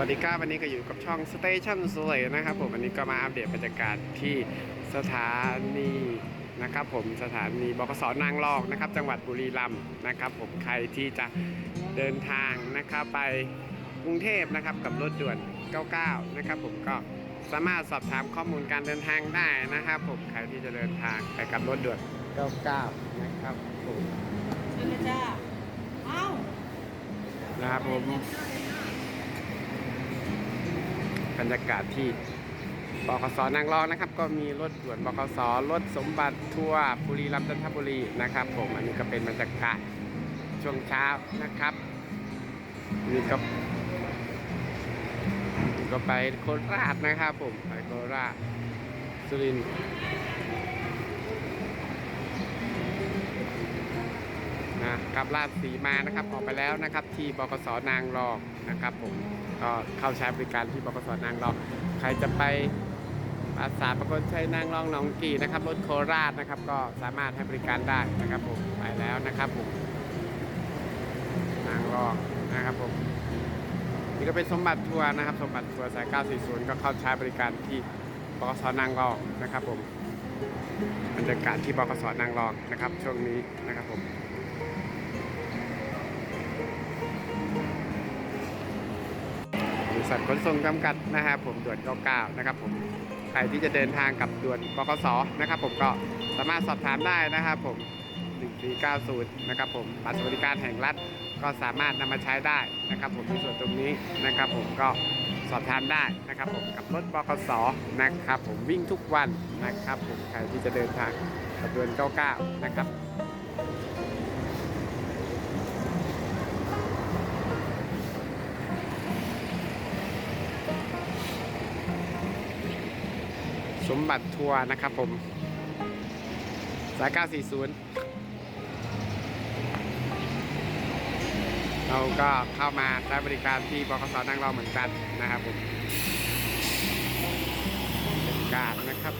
วัสดีครับวันนี้ก็อยู่กับช่อง Station สวยนะครับผมวันนี้ก็มาอัปเดตบรรยากาศที่สถานีนะครับผมสถานีบกสนางรองนะครับ จังหวัดบุรีรัมย์นะครับ ผมใครที่จะเดินทางนะครับไปกรุงเทพนะครับกับรถด่วน 99 นะครับ ผมก็สามารถสอบถามข้อมูลการเดินทางได้นะครับ ผมใครที่จะเดินทางไปกับรถด่วน 99 นะครับผมเชิญเลยจ้าเอ้านะครับผม บรรยากาศที่บขสนางรองนะครับ ก็มีรถด่วนบขสรถสมบัติทัวร์บุรีรัมย์จันทบุรีนะครับผมอันนี้ก็เป็นบรรยากาศช่วงเช้านะครับนี่ก็ก็ไปโคราชนะครับผมไปโคราชสุรินทร์ นะครับราชสีมานะครับออกไปแล้วนะครับ ที่บกสนางรองนะครับผมก็เข้าใช้บริการที่บกสนางรองใครจะไปปราสาทประกนชัยนางรองหนองกี่นะครับรถโคราชนะครับ ก็สามารถให้บริการได้นะครับผมไปแล้วนะครับผมนางรองนะครับผมนี่ก็เป็นสมบัติทัวร์นะครับ สมบัติทัวร์สาย 940 ก็เข้าใช้บริการที่บกสนางรองนะครับผมบรรยากาศที่บกสนางรองนะครับ ช่วงนี้นะครับผม ษัทขนส่งจำกัดนะครับผมด่วน99นะครับผมใครที่จะเดินทางกับด่วนบกสนะครับผมก็สามารถสอบถามได้นะครับผม1490นะครับผมบัตรสวัสดิการแห่งรัฐก็สามารถนำมาใช้ได้นะครับ ผมที่ส่วนตรงนี้นะครับผมก็สอบถามได้นะครับผมกับรถบกสนะครับผมวิ่งทุกวันนะครับผมใครที่จะเดินทางกับด่วน99นะครับ สมบัติทัวร์นะครับผม สาย 940 เราก็เข้ามาใช้บริการที่บกสนางรอเหมือนกันนะครับผมเป็นการนะครับ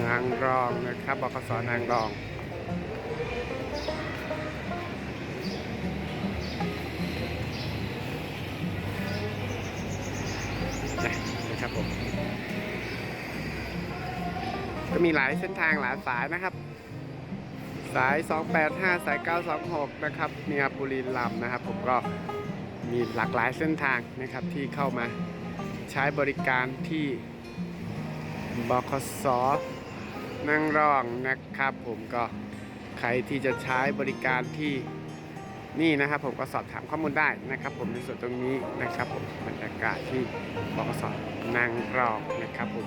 นางรองนะครับบกสนางรอง็มีหลายเส้นทางหลายสายนะครับ สาย 285 สาย 926 นะครับเนียบุรีรัมย์นะครับ ผมก็มีหลากหลายเส้นทางนะครับที่เข้ามาใช้บริการที่บคสนั่งรองนะครับ ผมก็ใครที่จะใช้บริการที่นี่นะครับผมก็สอบถามข้อมูลได้นะครับ ผมในส่วนตรงนี้นะครับผมบรรยากาศที่บกสนางรองนะครับผม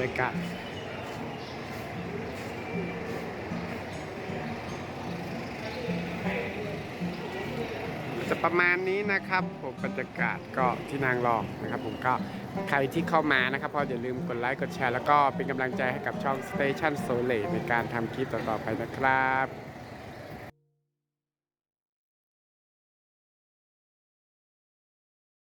รรยากาศจะประมาณนี้นะครับผมบรรยากาศก็ที่นางรองนะครับผมก็ใครที่เข้ามานะครับพออย่าลืมกดไลค์ กดแชร์ แล้วก็เป็นกำลังใจให้กับช่อง Station s o l e ในการทำคลิปต่อๆไปนะครับ